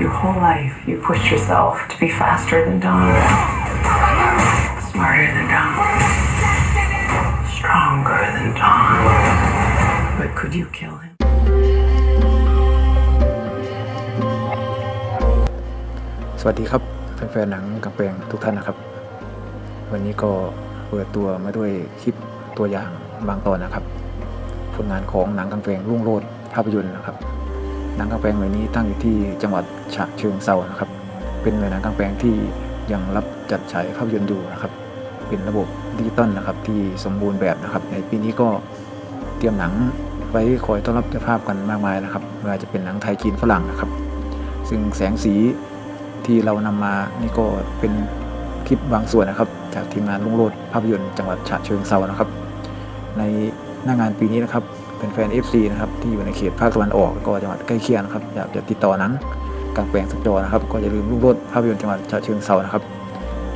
Your whole life, you pushed yourself to be faster than Don, smarter than Don, stronger than Don. But could you kill him? สวัสดีครับแฟนๆหนังกำแพงทุกท่านนะครับ วันนี้ก็เปิดตัวมาด้วยคลิปตัวอย่างบางตอนนะครับผลงานของหนังกำแพงรุ่งโรจน์ภาพยนตร์นะครับ หนังกำแพงหน่วยนี้ตั้งอยู่ที่จังหวัดฉะเชิงเซานะครับ เป็นหน่วยหนังกำแพงที่ยังรับจัดฉายภาพยนตร์อยู่นะครับ เป็นระบบดิจิตอลนะครับ ที่สมบูรณ์แบบนะครับ ในปีนี้ก็เตรียมหนังไว้คอยต้อนรับเจ้าภาพกันมากมายนะครับไม่ว่าจะเป็นหนังไทยจีนฝรั่งนะครับ ซึ่งแสงสีที่เรานำมานี่ก็เป็นคลิปบางส่วนนะครับ จากทีมงานลุงโรดภาพยนตร์จังหวัดฉะเชิงเซานะครับ ในหน้างานปีนี้นะครับ เป็นแฟน FC นะครับที่อยู่ในเขตภาคตะวันออกก็จังหวัดใกล้เคียงนะครับอยากจะติดต่อหนังกลางแปลงสักจอนะครับ ก็อย่าลืมลุงโรดภาพยนตร์จังหวัดฉะเชิงเซานะครับ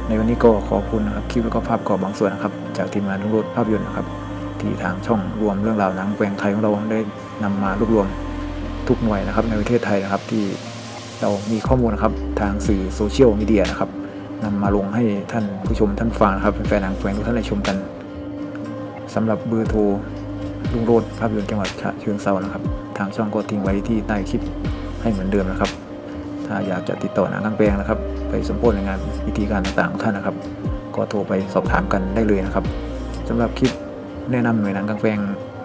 ในวันนี้ก็ขอบคุณนะครับคลิปแล้วก็ภาพกรอบบางส่วนนะครับ จากทีมงานลุงโรดภาพยนตร์นะครับ ที่ทางช่องรวมเรื่องราวหนังแปลงไทยของเราได้นำมารวบรวมทุกหน่วยนะครับในประเทศไทยนะครับที่เรามีข้อมูลนะครับทางสื่อโซเชียลมีเดียนะครับนำมาลงให้ท่านผู้ชมท่านฟังนะครับแฟนหนังแฟนทุกท่านได้ชมกันสำหรับเบอร์โทร ลุงโรดภาพยนตร์จังหวัดฉะเชิงเซานะครับ ทางช่องก็ทิ้งไว้ที่ใต้คลิปให้เหมือนเดิมนะครับ ถ้าอยากจะติดต่อหนังกลางแปลงนะครับ ไปสมโภชในงานพิธีการต่างๆของท่านนะครับ ก็โทรไปสอบถามกันได้เลยนะครับสำหรับคลิปแนะนำหน่วยหนังกลางแปลง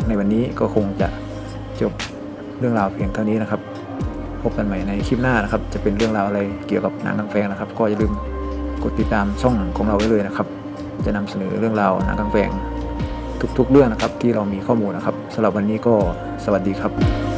ในวันนี้ก็คงจะจบเรื่องราวเพียงเท่านี้นะครับ พบกันใหม่ในคลิปหน้านะครับ จะเป็นเรื่องราวอะไรเกี่ยวกับหนังกลางแปลงนะครับ ก็อย่าลืมกดติดตามช่องของเราไว้เลยนะครับ จะนำเสนอเรื่องราวหนังกลางแปลง ทุก ๆ เรื่องนะครับ ที่เรามีข้อมูลนะครับสำหรับวันนี้ก็สวัสดีครับ